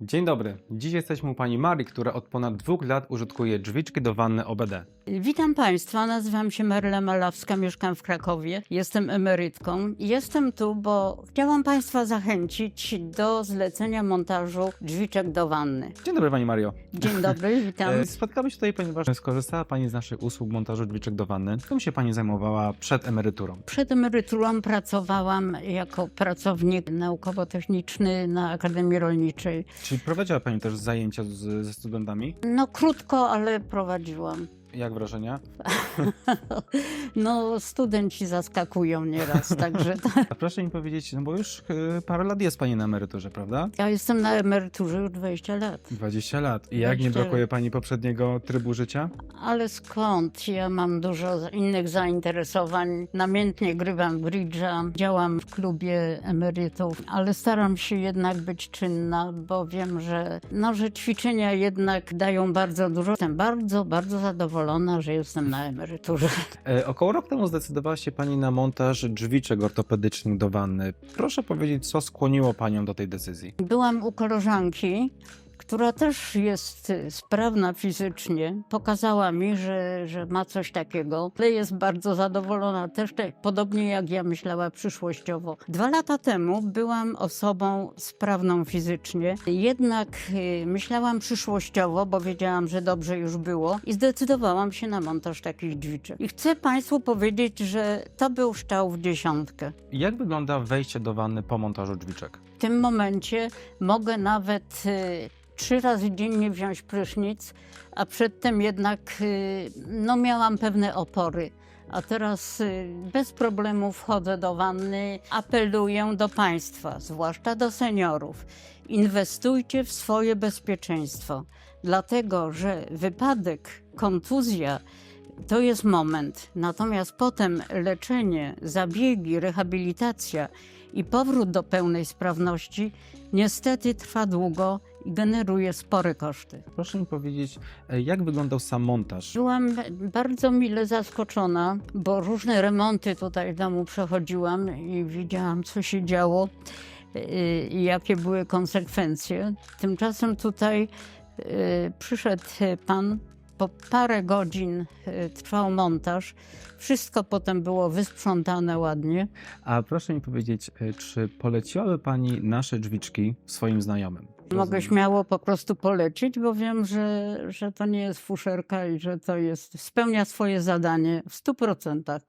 Dzień dobry. Dziś jesteśmy u pani Marii, która od ponad dwóch lat użytkuje drzwiczki do wanny OBD. Witam Państwa, nazywam się Maryla Malawska, mieszkam w Krakowie, jestem emerytką. Jestem tu, bo chciałam Państwa zachęcić do zlecenia montażu drzwiczek do wanny. Dzień dobry pani Mario. Dzień dobry, witam. E, Spotkamy się tutaj, ponieważ skorzystała pani z naszych usług montażu drzwiczek do wanny. Czym się pani zajmowała przed emeryturą? Przed emeryturą pracowałam jako pracownik naukowo-techniczny na Akademii Rolniczej. Czy prowadziła pani też zajęcia z, ze studentami? No krótko, ale prowadziłam. Jak wrażenia? No studenci zaskakują nieraz, także A proszę mi powiedzieć, no bo już e, parę lat jest pani na emeryturze, prawda? ja jestem na emeryturze już 20 lat. 20 lat. I jak nie 20 brakuje pani poprzedniego trybu życia? Ale skąd? Ja mam dużo innych zainteresowań. Namiętnie grywam w bridge'a, działam w klubie emerytów, ale staram się jednak być czynna, bo wiem, że, no, że ćwiczenia jednak dają bardzo dużo. Jestem bardzo, bardzo zadowolona, że jestem na emeryturze. E, około rok temu zdecydowała się pani na montaż drzwiczek ortopedycznych do wanny. Proszę powiedzieć, co skłoniło panią do tej decyzji? Byłam u koleżanki, która też jest y, sprawna fizycznie. Pokazała mi, że, że ma coś takiego, ale jest bardzo zadowolona też, tak, podobnie jak ja myślała przyszłościowo. Dwa lata temu byłam osobą sprawną fizycznie, jednak y, myślałam przyszłościowo, bo wiedziałam, że dobrze już było i zdecydowałam się na montaż takich drzwiczek. I chcę Państwu powiedzieć, że to był szczał w dziesiątkę. Jak wygląda wejście do wanny po montażu drzwiczek? W tym momencie mogę nawet y, trzy razy dziennie wziąć prysznic, a przedtem jednak y, no, miałam pewne opory. A teraz y, bez problemu wchodzę do wanny. Apeluję do Państwa, zwłaszcza do seniorów. Inwestujcie w swoje bezpieczeństwo, dlatego że wypadek, kontuzja to jest moment. Natomiast potem leczenie, zabiegi, rehabilitacja i powrót do pełnej sprawności niestety trwa długo i generuje spore koszty. Proszę mi powiedzieć, e, jak wyglądał sam montaż? Byłam bardzo mile zaskoczona, bo różne remonty tutaj w domu przechodziłam i widziałam, co się działo yy, i jakie były konsekwencje. Tymczasem tutaj yy, przyszedł pan. Po parę godzin yy, trwał montaż. Wszystko potem było wysprzątane ładnie. A proszę mi powiedzieć, e, czy poleciłaby pani nasze drzwiczki swoim znajomym? Mogę śmiało po prostu polecić, bo wiem, że, że to nie jest fuszerka i że to jest, spełnia swoje zadanie w 100%.